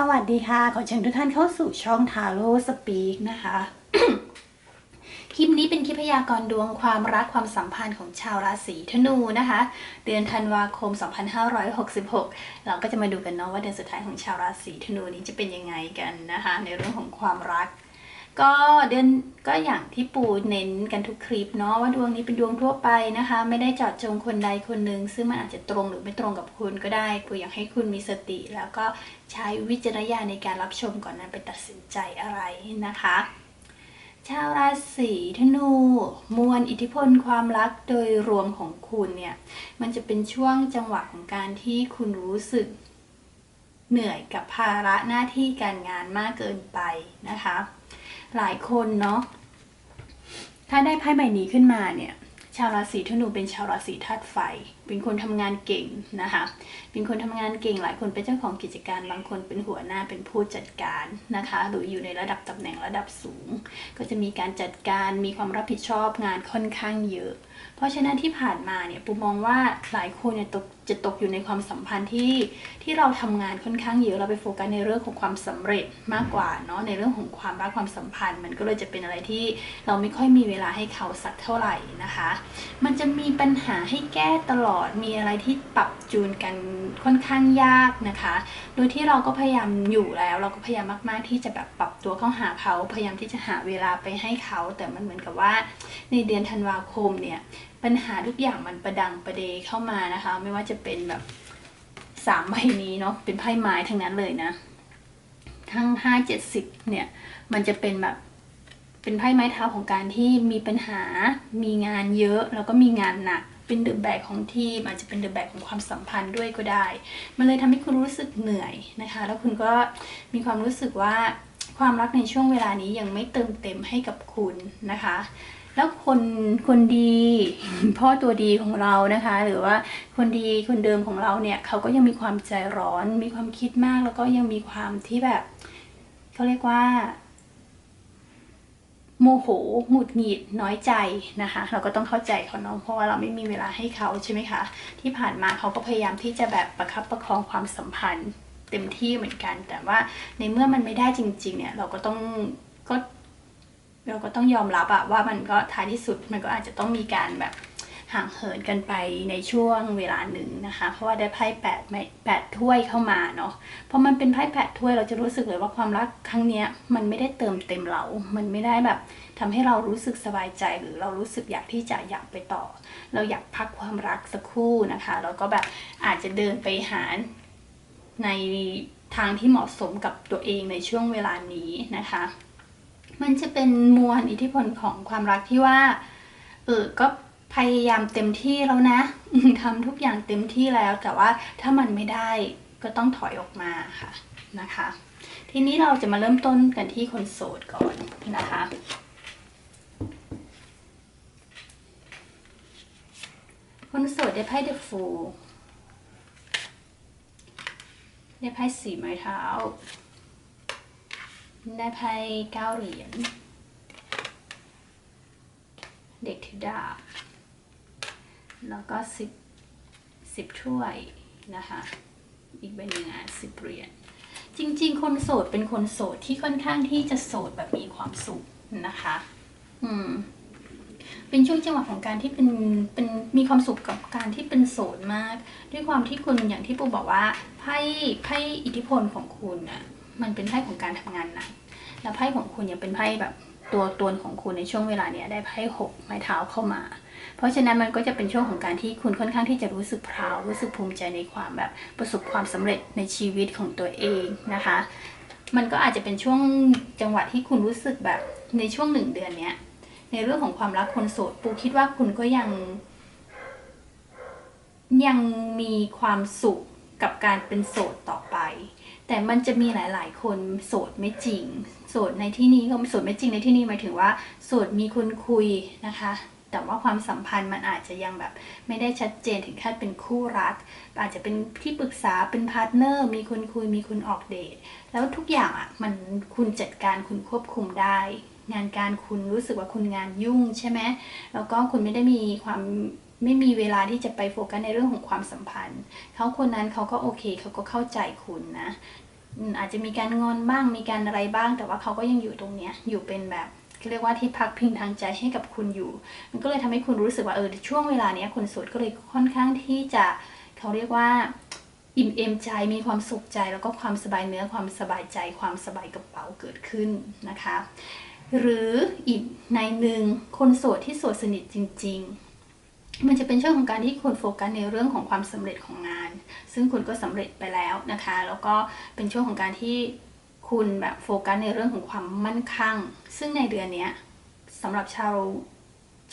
สวัสดีค่ะ ขอเชิญทุกท่านเข้าสู่ช่องทาโร่สปีกนะคะ คลิปนี้เป็นคลิปพยากรณ์ดวงความรักความสัมพันธ์ของชาวราศีธนูนะคะ เดือนธันวาคม 2566 เราก็จะมาดูกันเนาะว่าเดือนสุดท้ายของชาวราศีธนูนี้จะเป็นยังไงกันนะคะ ในเรื่องของความรัก ก็เดือนก็อย่างที่ปูเน้นกันทุกคลิปเนาะว่าดวงนี้เป็นดวงทั่วไปนะคะ ไม่ได้เจาะจงคนใดคนหนึ่งซึ่งมันอาจจะตรงหรือไม่ตรงกับคุณก็ได้ปูอยากให้คุณมีสติ แล้วก็ใช้วิจารณญาณในการรับชมก่อนนั้นไปตัดสินใจอะไรนะคะ ชาวราศีธนู มวลอิทธิพลความรักโดยรวมของคุณเนี่ยมันจะเป็นช่วงจังหวะของการที่คุณรู้สึกเหนื่อยกับภาระหน้าที่การงานมากเกินไปนะคะ หลายคนเนาะถ้าได้ไพ่ใบนี้ขึ้นมาเนี่ยชาวราศีธนูเป็นชาวราศีธาตุไฟ เป็นคนทำงานเก่งนะคะ เป็นคนทำงานเก่งหลายคนเป็นเจ้าของกิจการ บางคนเป็นหัวหน้าเป็นผู้จัดการนะคะ หรืออยู่ในระดับตำแหน่งระดับสูง ก็จะมีการจัดการมีความรับผิดชอบงานค่อนข้างเยอะ เพราะฉะนั้นที่ผ่านมาเนี่ยปูมองว่าหลายคนเนี่ยตก จะตกอยู่ในความสัมพันธ์ที่ที่เราทำงานค่อนข้างเยอะเราไปโฟกัสในเรื่องของความสำเร็จมากกว่าเนาะในเรื่องของความรักความสัมพันธ์ มันก็เลยจะเป็นอะไรที่เราไม่ค่อยมีเวลาให้เขาสักเท่าไหร่นะคะ มันจะมีปัญหาให้แก้ตลอดมีอะไรที่ปรับจูนกันค่อนข้างยากนะคะ โดยที่เราก็พยายามอยู่แล้ว เราก็พยายามมาก ๆ ที่จะแบบปรับตัวเข้าหาเขาพยายามที่จะหาเวลาไปให้เขา แต่มันเหมือนกับว่าในเดือนธันวาคมเนี่ย ปัญหาทุกอย่างมันประดังประเดเข้ามานะคะ ไม่ว่าจะเป็นแบบสามใบนี้เนาะเป็นไพ่ไม้ทั้งนั้นเลยนะ ทั้งห้าเจ็ดสิบเนี่ย มันจะเป็นแบบเป็นไพ่ไม้เท้าของการที่มีปัญหา มีงานเยอะแล้วก็มีงานหนักเป็นเดอะแบกของทีมอาจจะเป็นเดอะแบกของความสัมพันธ์ด้วยก็ได้ มันเลยทำให้คุณรู้สึกเหนื่อยนะคะ แล้วคุณก็มีความรู้สึกว่าความรักในช่วงเวลานี้ยังไม่เติมเต็มให้กับคุณนะคะ แล้วคนคนดีพ่อตัวดีของเรานะคะ หรือว่าคนดีคนเดิมของเราเนี่ยเขาก็ยังมีความใจร้อน มีความคิดมากแล้วก็ยังมีความที่แบบเขาเรียกว่า โมโหหงุดหงิดน้อยใจนะคะ เราก็ต้องเข้าใจเขาเนาะเพราะว่าเราไม่มีเวลาให้เขาใช่ไหมคะ ที่ผ่านมาเขาก็พยายามที่จะแบบประคับประคองความสัมพันธ์เต็มที่เหมือนกัน แต่ว่าในเมื่อมันไม่ได้จริง ๆ เนี่ย เราก็ต้องก็ เราก็ต้องยอมรับอะว่ามันก็ท้ายที่สุดมันก็อาจจะต้องมีการแบบห่างเหินกันไปในช่วงเวลาหนึ่งนะคะ เพราะว่าได้ไพ่แปดไม่แปดถ้วยเข้ามาเนาะพอมันเป็นไพ่แปดถ้วยเราจะรู้สึกเลยว่าความรักครั้งเนี้ยมันไม่ได้เติมเต็มเรา มันไม่ได้แบบทำให้เรารู้สึกสบายใจหรือเรารู้สึกอยากที่จะอยากไปต่อ เราอยากพักความรักสักครู่นะคะแล้วก็แบบอาจจะเดินไปหาในทางที่เหมาะสมกับตัวเองในช่วงเวลานี้นะคะ มันจะเป็นมวลอิทธิพลของความรักที่ว่า เออก็พยายามเต็มที่แล้วนะทำทุกอย่างเต็มที่แล้ว แต่ว่าถ้ามันไม่ได้ก็ต้องถอยออกมาค่ะนะคะ ทีนี้เราจะมาเริ่มต้นกันที่คนโสดก่อนนะคะ คนโสดได้ไพ่เดอะฟูได้ไพ่สีไม้เท้า ได้ไพ่เก้าเหรียญ เด็กถือดาบ แล้วก็สิบสิบถ้วยนะคะ อีกใบหนึ่งอะสิบเหรียญ จริงๆ คนโสดเป็นคนโสดที่ค่อนข้างที่จะโสดแบบมีความสุขนะคะ อืม เป็นช่วงจังหวะของการที่เป็น เป็นมีความสุขกับการที่เป็นโสดมาก ด้วยความที่คุณอย่างที่ปูบอกว่าไพ่ไพ่อิทธิพลของคุณอะ มันเป็นไพ่ของการทำงานหนักแล้วไพ่ของคุณยังเป็นไพ่แบบตัวตนของคุณในช่วงเวลาเนี้ยได้ไพ่หกไม้เท้าเข้ามา เพราะฉะนั้นมันก็จะเป็นช่วงของการที่คุณค่อนข้างที่จะรู้สึกพราวรู้สึกภูมิใจในความแบบประสบความสำเร็จในชีวิตของตัวเองนะคะ มันก็อาจจะเป็นช่วงจังหวะที่คุณรู้สึกแบบในช่วงหนึ่งเดือนเนี้ยในเรื่องของความรักคนโสดปูคิดว่าคุณก็ยัง ยังมีความสุขกับการเป็นโสดต่อไป แต่มันจะมีหลายๆ คนโสดไม่จริง โสดในที่นี้ก็โสดไม่จริงในที่นี้หมายถึงว่า โสดมีคนคุยนะคะ แต่ว่าความสัมพันธ์มันอาจจะยังแบบไม่ได้ชัดเจนถึงขั้นเป็นคู่รัก อาจจะเป็นที่ปรึกษาเป็นพาร์ทเนอร์ มีคนคุยมีคนออกเดท แล้วทุกอย่างอะมันคุณจัดการคุณควบคุมได้ งานการคุณรู้สึกว่าคุณงานยุ่งใช่ไหมแล้วก็คุณไม่ได้มีความ ไม่มีเวลาที่จะไปโฟกัสในเรื่องของความสัมพันธ์ เขาคนนั้นเขาก็โอเคเขาก็เข้าใจคุณนะอาจจะมีการงอนบ้างมีการอะไรบ้าง แต่ว่าเขาก็ยังอยู่ตรงเนี้ยอยู่เป็นแบบเรียกว่าที่พักพิงทางใจให้กับคุณอยู่ มันก็เลยทำให้คุณรู้สึกว่าเออช่วงเวลาเนี้ยคนโสดก็เลยค่อนข้างที่จะเขาเรียกว่าอิ่มเอมใจมีความสุขใจแล้วก็ความสบายเนื้อความสบายใจ ความสบายกระเป๋าเกิดขึ้นนะคะ หรืออีกในหนึ่งคนโสดที่โสดสนิทจริง ๆ มันจะเป็นช่วงของการที่คุณโฟกัสในเรื่องของความสำเร็จของงาน ซึ่งคุณก็สำเร็จไปแล้วนะคะ แล้วก็เป็นช่วงของการที่คุณแบบโฟกัสในเรื่องของความมั่นคงซึ่งในเดือนนี้สำหรับชาว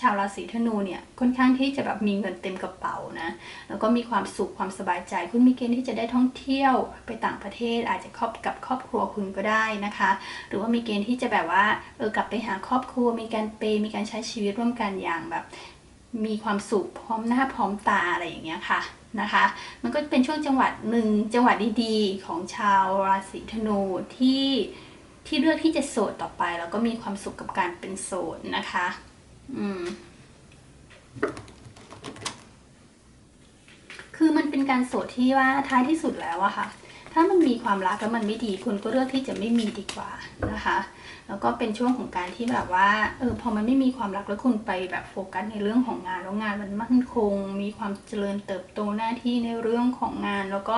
ชาวราศีธนูเนี่ยค่อนข้างที่จะแบบมีเงินเต็มกระเป๋านะ แล้วก็มีความสุขความสบายใจ คุณมีเกณฑ์ที่จะได้ท่องเที่ยวไปต่างประเทศ อาจจะครอบกับครอบครัวคุณก็ได้นะคะ หรือว่ามีเกณฑ์ที่จะแบบว่าเออกลับไปหาครอบครัว มีการเปย์มีการใช้ชีวิตร่วมกันอย่างแบบ มีความสุขพร้อมหน้าพร้อมตาอะไรอย่างเงี้ยค่ะนะคะ มันก็เป็นช่วงจังหวัดหนึ่งจังหวัดดีๆ ของชาวราศีธนูที่ที่เลือกที่จะโสดต่อไปแล้วก็มีความสุขกับการเป็นโสดนะคะ อืม คือมันเป็นการโสดที่ว่าท้ายที่สุดแล้วอะค่ะ ถ้ามันมีความรักแล้วมันไม่ดีคุณก็เลือกที่จะไม่มีดีกว่านะคะ แล้วก็เป็นช่วงของการที่แบบว่าเออพอมันไม่มีความรักแล้วคุณไปแบบโฟกัสในเรื่องของงานแล้วงานมันมั่นคง มีความเจริญเติบโตหน้าที่ในเรื่องของงาน แล้วก็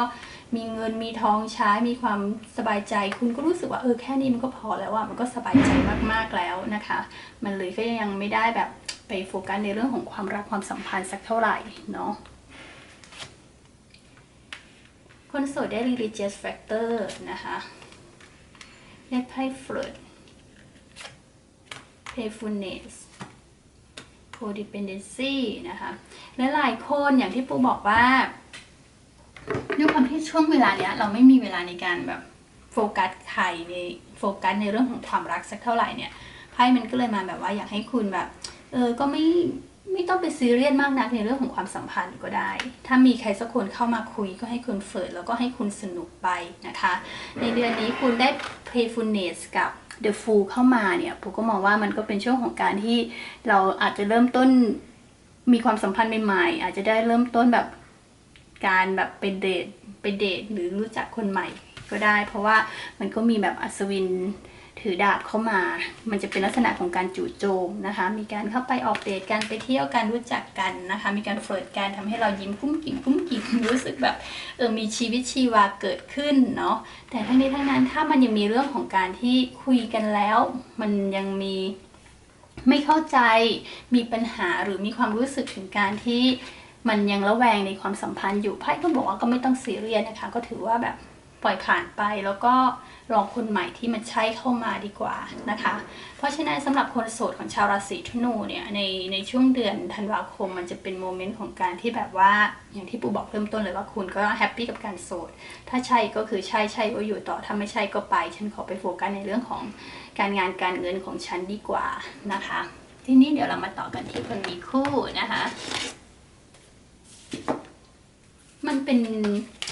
มีเงินมีทองใช้มีความสบายใจ คุณก็รู้สึกว่าเออแค่นี้มันก็พอแล้วอะมันก็สบายใจมากๆแล้วนะคะ มันเลยก็ยังไม่ได้แบบไปโฟกัสในเรื่องของความรักความสัมพันธ์สักเท่าไหร่เนาะคนโสดได้ religious factor นะคะได้ไพ่ flirt playfulness codependency นะคะและหลายคนอย่างที่ปูบอกว่าด้วยความที่ช่วงเวลาเนี้ย เราไม่มีเวลาในการแบบโฟกัสใครในโฟกัสในเรื่องของความรักสักเท่าไหร่เนี่ยไพ่มันก็เลยมาแบบว่าอยากให้คุณแบบ เออก็ไม่ไม่ต้องไปซีเรียสมากนักในเรื่องของความสัมพันธ์ก็ได้ ถ้ามีใครสักคนเข้ามาคุยก็ให้คุณเฟิร์ดแล้วก็ให้คุณสนุกไปนะคะ ในเดือนนี้คุณได้ playfulness กับ the fool เข้ามาเนี่ยผมก็มองว่ามันก็เป็นช่วงของการที่เราอาจจะเริ่มต้นมีความสัมพันธ์ใหม่ๆ อาจจะได้เริ่มต้นแบบการแบบไปเดทไปเดทหรือรู้จักคนใหม่ก็ได้ เพราะว่ามันก็มีแบบอัศวิน ถือดาบเข้ามา มันจะเป็นลักษณะของการจู่โจมนะคะ มีการเข้าไปออกเดทกันไปเที่ยวกันรู้จักกันนะคะ มีการเฟิร์ดกันทำให้เรายิ้มกุ้มกิ่งกุ้มกิ่งรู้สึกแบบเออมีชีวิตชีวาเกิดขึ้นเนาะ แต่ทั้งนี้ทั้งนั้นถ้ามันยังมีเรื่องของการที่คุยกันแล้ว มันยังมีไม่เข้าใจ มีปัญหาหรือมีความรู้สึกถึงการที่มันยังระแวงในความสัมพันธ์อยู่ไพ่ก็บอกว่าก็ไม่ต้องซีเรียสนะคะ ก็ถือว่าแบบ ปล่อยผ่านไปแล้วก็รอคนใหม่ที่มันใช่เข้ามาดีกว่านะคะ เพราะฉะนั้นสำหรับคนโสดของชาวราศีธนูเนี่ยในในช่วงเดือนธันวาคมมันจะเป็นโมเมนต์ของการที่แบบว่าอย่างที่ปูบอกเริ่มต้นเลยว่าคุณก็แฮปปี้กับการโสด ถ้าใช่ก็คือใช่ใช่ก็อยู่ต่อถ้าไม่ใช่ก็ไป ฉันขอไปโฟกัสในเรื่องของการงานการเงินของฉันดีกว่านะคะ ทีนี้เดี๋ยวเรามาต่อกันที่คนมีคู่นะคะ มันเป็น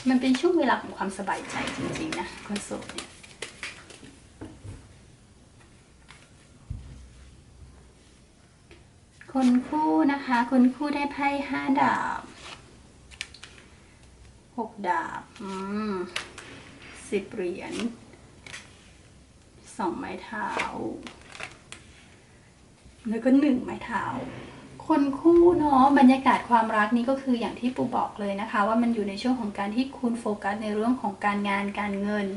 มันเป็นช่วงเวลาของความสบายใจจริงๆนะคนโสดเนี่ยคนคู่นะคะ คนคู่ได้ไพ่ห้าดาบหกดาบอืมสิบเหรียญสองไม้เท้า แล้วก็หนึ่งไม้เท้า คนคู่เนาะบรรยากาศความรักนี่ก็คืออย่างที่ปูบอกเลยนะคะ ว่ามันอยู่ในช่วงของการที่คุณโฟกัสในเรื่องของการงานการเงิน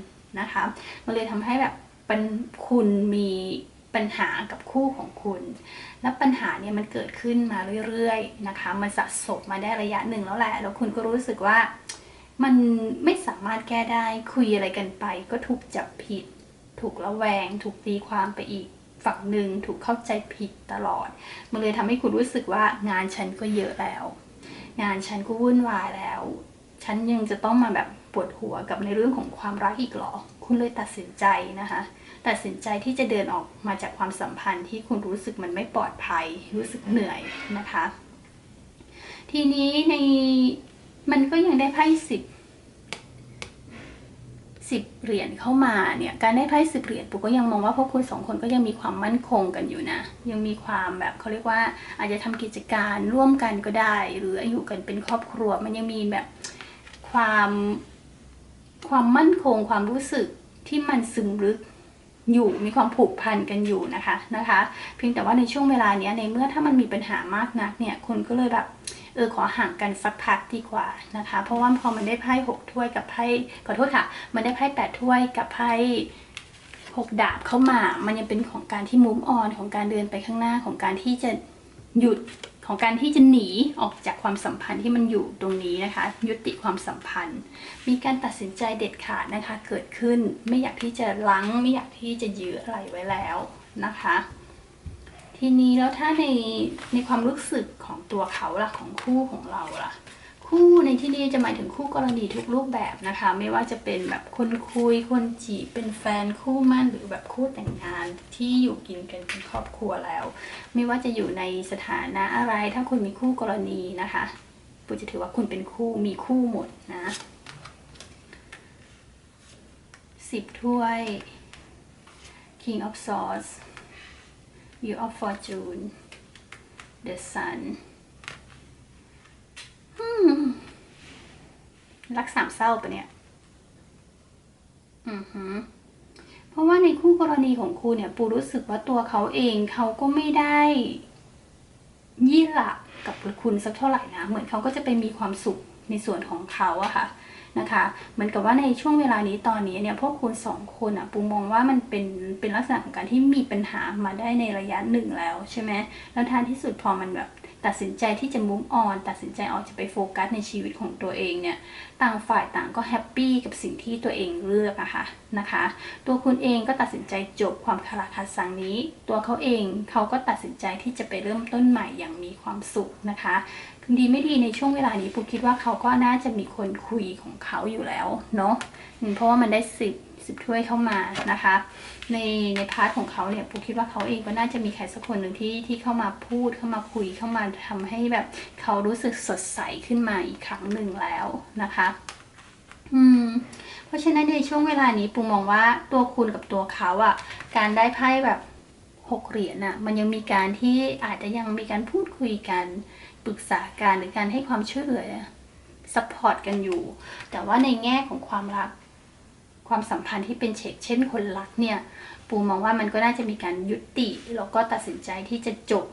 นะคะมันเลยทำให้แบบเป็นคุณมีปัญหากับคู่ของคุณ และปัญหาเนี่ยมันเกิดขึ้นมาเรื่อยๆนะคะ มันสะสมมาได้ระยะหนึ่งแล้วแหละ แล้วคุณก็รู้สึกว่ามันไม่สามารถแก้ได้คุยอะไรกันไป ก็ถูกจับผิด ถูกระแวง ถูกตีความไปอีก ฝั่งหนึ่งถูกเข้าใจผิดตลอด มันเลยทำให้คุณรู้สึกว่างานฉันก็เยอะแล้ว งานฉันก็วุ่นวายแล้ว ฉันยังจะต้องมาแบบปวดหัวกับในเรื่องของความรักอีกเหรอ คุณเลยตัดสินใจนะคะ ตัดสินใจที่จะเดินออกมาจากความสัมพันธ์ที่คุณรู้สึกมันไม่ปลอดภัย รู้สึกเหนื่อยนะคะ ทีนี้ในมันก็ยังได้ไพ่สิบ สิบเหรียญเข้ามาเนี่ยการได้ไพ่สิบเหรียญปุ๊กก็ยังมองว่าพวกคุณสองคนก็ยังมีความมั่นคงกันอยู่นะ ยังมีความแบบเขาเรียกว่าอาจจะทำกิจการร่วมกันก็ได้ หรืออยู่กันเป็นครอบครัวมันยังมีแบบความความมั่นคงความรู้สึกที่มันซึมลึกอยู่มีความผูกพันกันอยู่นะคะนะคะ เพียงแต่ว่าในช่วงเวลาเนี้ยในเมื่อถ้ามันมีปัญหามากนักเนี่ยคุณก็เลยแบบ เออขอห่างกันสักพักดีกว่านะคะ เพราะว่าพอมันได้ไพ่หกถ้วยกับไพ่ขอโทษค่ะ มันได้ไพ่แปดถ้วยกับไพ่หกดาบเข้ามา มันยังเป็นของการที่มุมออนของการเดินไปข้างหน้าของการที่จะหยุดของการที่จะหนีออกจากความสัมพันธ์ที่มันอยู่ตรงนี้นะคะ ยุติความสัมพันธ์ มีการตัดสินใจเด็ดขาดนะคะ เกิดขึ้นไม่อยากที่จะลังไม่อยากที่จะยื้ออะไรไว้แล้วนะคะ ทีนี้แล้วถ้าในในความรู้สึกของตัวเขาล่ะของคู่ของเราล่ะ คู่ในที่นี้จะหมายถึงคู่กรณีทุกรูปแบบนะคะ ไม่ว่าจะเป็นแบบคนคุยคนจีบเป็นแฟนคู่มั่นหรือแบบคู่แต่งงานที่อยู่กินกันเป็นครอบครัวแล้ว ไม่ว่าจะอยู่ในสถานะอะไร ถ้าคุณมีคู่กรณีนะคะปูจะถือว่าคุณเป็นคู่มีคู่หมดนะสิบถ้วย King of Swords Wheel of Fortune The Sun รักสามเศร้าปะเนี่ย อือหือเพราะว่าในคู่กรณีของคุณเนี่ย ปูรู้สึกว่าตัวเขาเองเขาก็ไม่ได้ยี่หละกับคุณสักเท่าไหร่นะ เหมือนเขาก็จะไปมีความสุขในส่วนของเขาอะค่ะ นะคะ เหมือนกับว่าในช่วงเวลานี้ตอนนี้เนี่ยพวกคุณสองคนอะปูมองว่ามันเป็นเป็นลักษณะของการที่มีปัญหามาได้ในระยะหนึ่งแล้วใช่ไหมแล้วท้ายที่สุดพอมันแบบตัดสินใจที่จะมุ่งออนตัดสินใจออกจะไปโฟกัสในชีวิตของตัวเองเนี่ยต่างฝ่ายต่างก็แฮปปี้กับสิ่งที่ตัวเองเลือกอะค่ะนะคะ ตัวคุณเองก็ตัดสินใจจบความคาราคาซังนี้ ตัวเขาเองเขาก็ตัดสินใจที่จะไปเริ่มต้นใหม่อย่างมีความสุขนะคะ ดีไม่ดีในช่วงเวลานี้ปูคิดว่าเขาก็น่าจะมีคนคุยของเขาอยู่แล้วเนาะเพราะว่ามันได้สิบสิบถ้วยเข้ามานะคะ ในในพาร์ทของเขาเนี่ยปูคิดว่าเขาเองก็น่าจะมีใครสักคนหนึ่งที่ที่เข้ามาพูดเข้ามาคุยเข้ามาทำให้แบบเขารู้สึกสดใสขึ้นมาอีกครั้งหนึ่งแล้วนะคะอืมเพราะฉะนั้นในช่วงเวลานี้ปูมองว่าตัวคุณกับตัวเขาอะการได้ไพ่แบบหกเหรียญอะมันยังมีการที่อาจจะยังมีการพูดคุยกัน ปรึกษาการหรือการให้ความช่วยเหลือซัพพอร์ตกันอยู่ แต่ว่าในแง่ของความรัก ความสัมพันธ์ที่เป็นเชกเช่นคนรักเนี่ย ปูมองว่ามันก็น่าจะมีการยุติแล้วก็ตัดสินใจที่จะจบ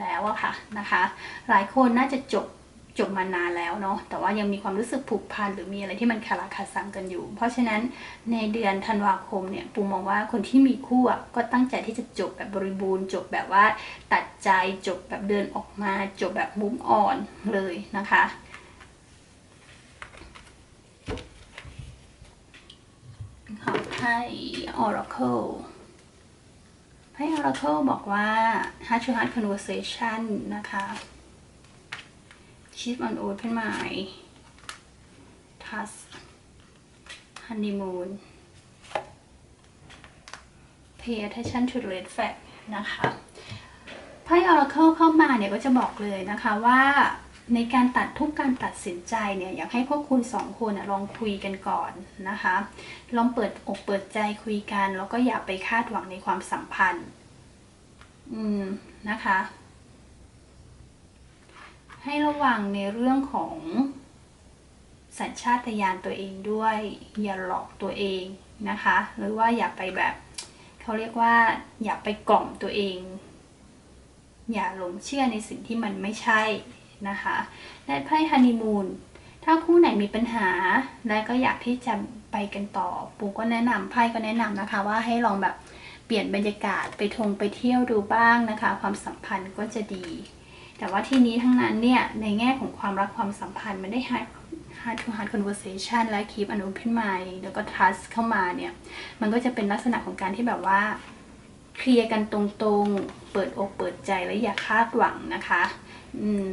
แล้วอะค่ะนะคะ หลายคนน่าจะจบ จบมานานแล้วเนาะแต่ว่ายังมีความรู้สึกผูกพันหรือมีอะไรที่มันคาราคาซังกันอยู่ เพราะฉะนั้นในเดือนธันวาคมเนี่ยปูมองว่าคนที่มีคู่อะก็ตั้งใจที่จะจบแบบบริบูรณ์ จบแบบว่าตัดใจจบแบบเดินออกมาจบแบบมุมอ่อนเลยนะคะขอให้ Oracle ให้ Oracle บอกว่า Heart to Heart Conversation นะคะ Keep on Open Mind Trust Honeymoon Pay attention to red flag นะคะไพ่ Oracle เข้ามาเนี่ยก็จะบอกเลยนะคะว่าในการตัดทุกการตัดสินใจเนี่ยอยากให้พวกคุณสองคนลองคุยกันก่อนนะคะ ลองเปิดอกเปิดใจคุยกัน แล้วก็อย่าไปคาดหวังในความสัมพันธ์ อืมนะคะ ให้ระวังในเรื่องของสัญชาตญาณตัวเองด้วย อย่าหลอกตัวเองนะคะ หรือว่าอย่าไปแบบเขาเรียกว่า อย่าไปกล่อมตัวเอง อย่าหลงเชื่อในสิ่งที่มันไม่ใช่นะคะและไพ่ฮันนีมูนถ้าคู่ไหนมีปัญหา และก็อยากที่จะไปกันต่อ ปูก็แนะนำไพ่ก็แนะนำนะคะ ว่าให้ลองแบบเปลี่ยนบรรยากาศไปทงไปเที่ยวดูบ้างนะคะ ความสัมพันธ์ก็จะดี แต่ว่าที่นี้ทั้งนั้นเนี่ย ในแง่ของความรักความสัมพันธ์มันได้ hard hard to hard conversation และ keep an open mind แล้วก็ trust เข้ามาเนี่ย มันก็จะเป็นลักษณะของการที่แบบว่าเคลียร์กันตรงๆ เปิดอกเปิดใจและอย่าคาดหวังนะคะ อืม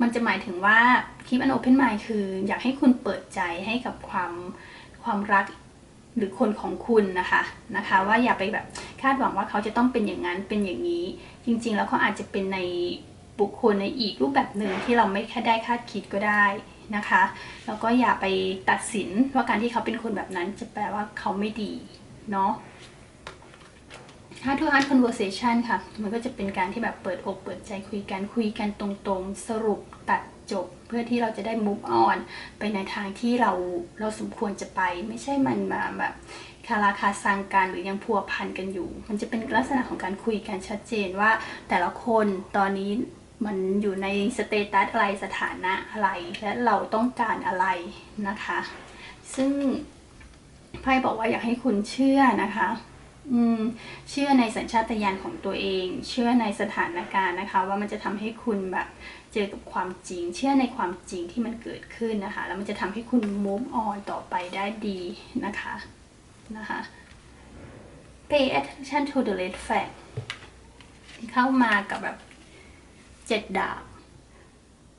มันจะหมายถึงว่า keep an open mind คือ อยากให้คุณเปิดใจให้กับความความรักหรือคนของคุณนะคะนะคะ ว่าอย่าไปแบบาดหวังว่าเขาจะต้องเป็นอย่างนั้นเป็นอย่างนี้ จริงๆ แล้วเขาอาจจะเป็นในบุคคลในอีกรูปแบบหนึ่งที่เราไม่แค่ได้คาดคิดก็ได้นะคะแล้วก็อย่าไปตัดสินว่าการที่เขาเป็นคนแบบนั้นจะแปลว่าเขาไม่ดีเนาะ Heart to Heart Conversation ค่ะ มันก็จะเป็นการที่แบบเปิดอกเปิดใจคุยกันคุยกันตรงๆ สรุปตัดจบ เพื่อที่เราจะได้ move on ไปในทางที่เราเราสมควรจะไป ไม่ใช่มันมาแบบ คาราคาซังกันหรือยังพัวพันกันอยู่ มันจะเป็นลักษณะของการคุยกันชัดเจนว่าแต่ละคนตอนนี้มันอยู่ในสเตตัสอะไรสถานะอะไร และเราต้องการอะไรนะคะ ซึ่งไพ่บอกว่าอยากให้คุณเชื่อนะคะเชื่อในสัญชาตญาณของตัวเอง เชื่อในสถานการณ์นะคะ ว่ามันจะทำให้คุณแบบเจอกับความจริง เชื่อในความจริงที่มันเกิดขึ้นนะคะ แล้วมันจะทำให้คุณ move on ต่อไปได้ดีนะคะ นะคะ pay attention to the red flag ที่เข้ามากับแบบเจ็ดดาบ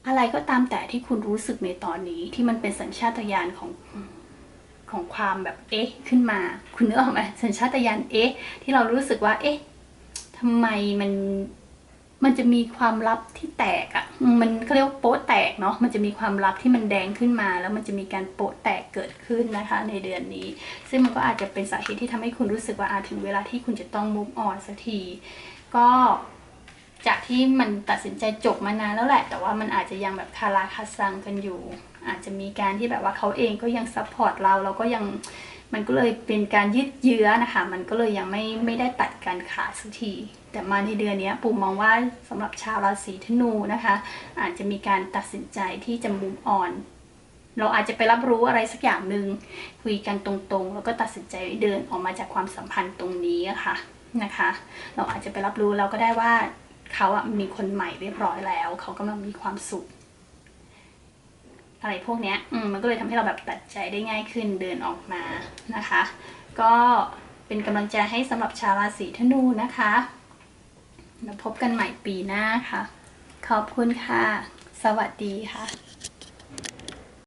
อะไรก็ตามแต่ที่คุณรู้สึกในตอนนี้ที่มันเป็นสัญชาตญาณของของความแบบเอ๊ะขึ้นมา คุณนึกออกไหมสัญชาตญาณเอ๊ะที่เรารู้สึกว่า เอ๊ะทำไมมัน มันจะมีความลับที่แตกอะ่ะ มันเขาเรียกว่าโป๊ะแตกเนาะ มันจะมีความลับที่มันแดงขึ้นมา แล้วมันจะมีการโป๊ะแตกเกิดขึ้นนะคะ ในเดือนนี้ ซึ่งมันก็อาจจะเป็นสาเหตุที่ทำให้คุณรู้สึกว่าอาถึงเวลาที่คุณจะต้อง move on สักที ก็จากที่มันตัดสินใจจบมานานแล้วแหละ แต่ว่ามันอาจจะยังแบบคาราคาซังกันอยู่ อาจจะมีการที่แบบว่าเขาเองก็ยังซัพพอร์ตเรา เราก็ยัง มันก็เลยเป็นการยืดเยื้อนะคะ มันก็เลยยังไม่ไม่ได้ตัดการขาดสักที แต่มาในเดือนนี้ปู่มองว่าสำหรับชาวราศีธนูนะคะ อาจจะมีการตัดสินใจที่จะมุมอ่อน เราอาจจะไปรับรู้อะไรสักอย่างหนึ่งคุยกันตรงๆ แล้วก็ตัดสินใจเดินออกมาจากความสัมพันธ์ตรงนี้อะค่ะนะคะ เราอาจจะไปรับรู้แล้วก็ได้ว่าเขาอะมีคนใหม่เรียบร้อยแล้ว เขากำลังมีความสุข อะไรพวกเนี้ยอืมมันก็เลยทำให้เราแบบตัดใจได้ง่ายขึ้นเดินออกมานะคะ ก็เป็นกำลังใจให้สำหรับชาวราศีธนูนะคะแล้วพบกันใหม่ปีหน้าค่ะ ขอบคุณค่ะ สวัสดีค่ะ